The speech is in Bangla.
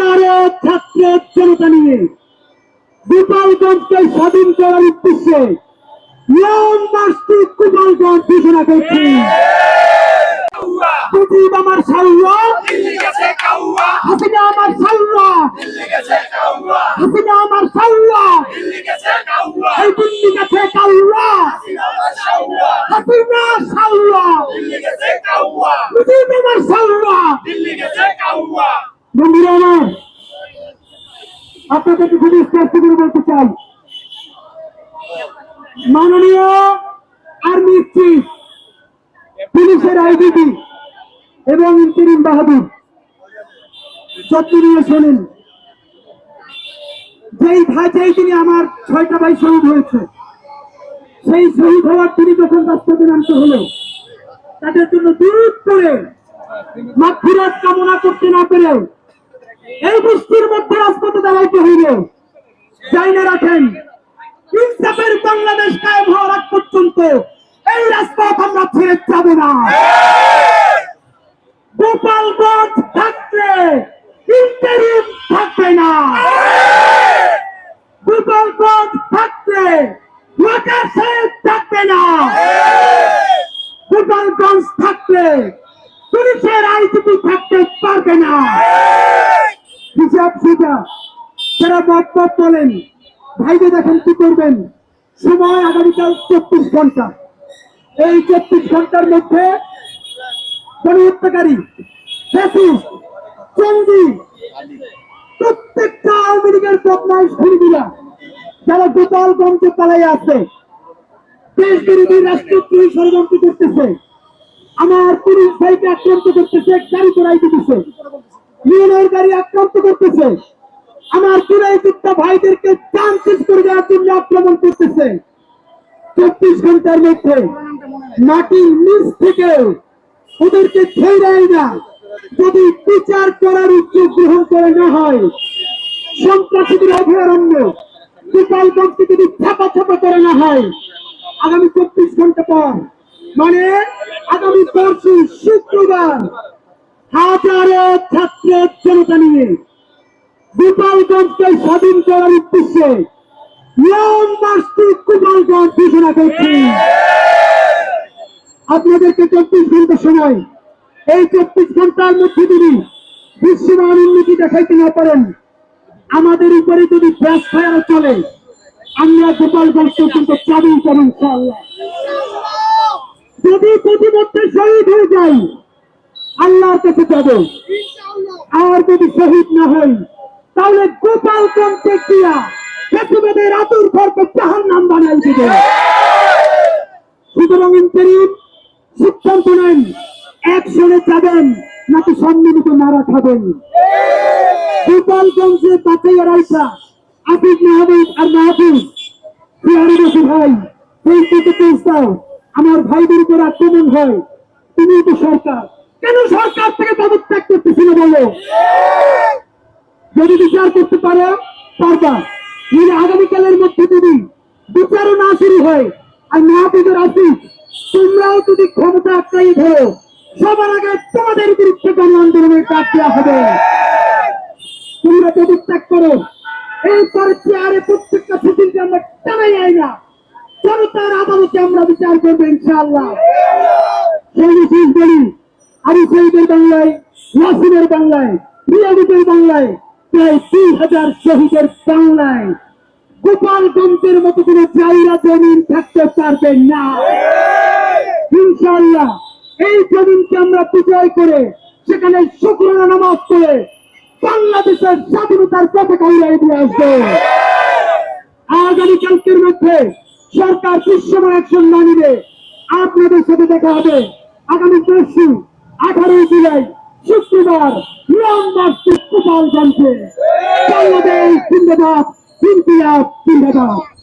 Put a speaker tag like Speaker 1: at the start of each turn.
Speaker 1: হাজারো ছাত্র জনতা নিয়ে গোপালগঞ্জকে স্বাধীন করার উদ্দেশ্যে লং মার্চটি গোপালগঞ্জ ঘোষণা করছি। মুজিব আমার সাল্লা হাসিনা আমার হাসিনা আমার সাল্লা এই দিল্লি গেছে কাল্লা হাসিনা সাল্লা মুজিব আমার সাল্লা বন্ধুরা আমার আপনাদেরকে খুবই স্পষ্ট করে বলতে চাই মাননীয় আর্মি চিফ, পুলিশের আইডিবি এবং ইন্টারিম বাহাদুর, যত্ন নিয়ে শোনেন। যেই ভাই তিনি আমার ছয়টা ভাই শহীদ হয়েছে, সেই শহীদ হওয়ার তিনি যখন রাস্তাতে নামতে হলো, তাদের জন্য দূর করে মাতৃরাত কামনা করতে না পেরে এই বৃষ্টির মধ্যে রাজপথে দাঁড়াইতে হইলে যাই রাখেন। ইনসাফের বাংলাদেশ কায়েম হওয়ার আগ পর্যন্ত এই রাজপথ আমরা ছেড়ে যাব না। গোপালগঞ্জ থাকলে ইন্টারিম থাকবে না। গোপালগঞ্জ থাকলে ওয়াটার সাহেব থাকবে না। গোপালগঞ্জ থাকলে পুলিশের আইজিপি থাকতে পারবে না। হিসাব সুজা যারা মত বলেন ভাইকে দেখেন কি করবেন? সময় আগামীকাল চব্বিশ ঘণ্টা। এই চব্বিশ ঘণ্টার মধ্যে গণহত্যাকারী জঙ্গি, প্রত্যেকটা আওয়ামী লীগের বদমাইশ খুনিগুলা যারা গোপালগঞ্জে পালাই আছে দেশ বিরোধী রাষ্ট্রদ্রোহী ষড়যন্ত্র করতেছে, আমার পুলিশ ভাইকে আক্রান্ত করতেছে, গাড়ি চড়াই দিতেছে ইউনের গাড়ি আক্রান্ত করতেছে। আমার চুরাই যুক্তা ভাইদেরকে চান শেষ করে দেওয়ার জন্য আক্রমণ করতেছে। চব্বিশ ঘণ্টার মধ্যে মাটির নিচ থেকে ওদেরকে ছেড়াই না। যদি বিচার করার উদ্যোগ গ্রহণ করে না হয়, সন্ত্রাসীদের অভয়ারণ্য গোপালগঞ্জকে যদি ছাপা ছাপা করে না হয়, আগামী চব্বিশ ঘণ্টা পর মানে আগামী পরশু শুক্রবার, হাজারো ছাত্র জনতা নিয়ে গোপালগঞ্জকে স্বাধীন করার উদ্দেশ্যে গোপালগঞ্জ ঘোষণা করছি। আপনাদেরকে চব্বিশ ঘণ্টা সময়, এই চব্বিশ ঘণ্টার মধ্যে যদি বিশ্বমান উন্নতি দেখাইতে না পারেন, আমাদের উপরে যদি ব্যাস ফায়ার চলে, আমরা গোপালগঞ্জ পর্যন্ত চাবি ইনশাআল্লাহ। যদি প্রতিমধ্যে শহীদ হয়ে যাই, আল্লাহর কাছে যাব। আর যদি শহীদ না হই তাহলে গোপালগঞ্জে দিয়া ফেসিবাদের আতুর ঘরকে চাহার নাম বানাই দিবে। সুতরাং ইন্টারিম সিদ্ধান্ত নেন একশনে যাবেন নাকি সম্মিলিত নারা খাবেন? গোপালগঞ্জে বাছাই রাইসা আফিক মাহবুব আর মাহবুব বিহারি ভাই? দিকে পৌঁছাও আমার ভাইদের উপর আক্রমণ হয়। তুমি তো সরকার। কেন সরকার থেকে পদত্যাগ করতেছিল বলো? যদি বিচার করতে পারো পারবা যদি আগামীকালের মধ্যে যদি বিচারও না শুরু হয় আর মাহবুবের আসিস তোমরাও যদি ক্ষমতা আক্রাই ধরো সবার আগে তোমাদের বিরুদ্ধে গণ আন্দোলনের ডাক দেওয়া হবে। তোমরা পদত্যাগ করো। এরপরে চেয়ারে প্রত্যেকটা সুযোগকে আমরা টানাই আই না। জনতার আদালতে আমরা বিচার করব ইনশাআল্লাহ। বলি, আবু শহীদের বাংলায়, নাসিমের বাংলায় রিয়াদুদের বাংলায় প্রায় দুই হাজার শহীদের বাংলায় গোপালগঞ্জের মতো কোনো জায়গা জমিন থাকতে পারবে না। ইনশাআল্লাহ, এই জমিনকে আমরা বিজয় করে সেখানে শুক্রানা নামাজ করে বাংলাদেশের স্বাধীনতার পতাকা উড়াই দিয়ে আসবে। আগামীকালকের মধ্যে সরকার দৃশ্যমান অ্যাকশন না নিবে আপনাদের সাথে দেখা হবে আগামী পরশু, আঠারোই জুলাই। শুক্রবার মিয়ানমার গোপালগঞ্জে বাংলাদেশ জিন্দাবাদ ইন্ডিয়া জিন্দাবাদ।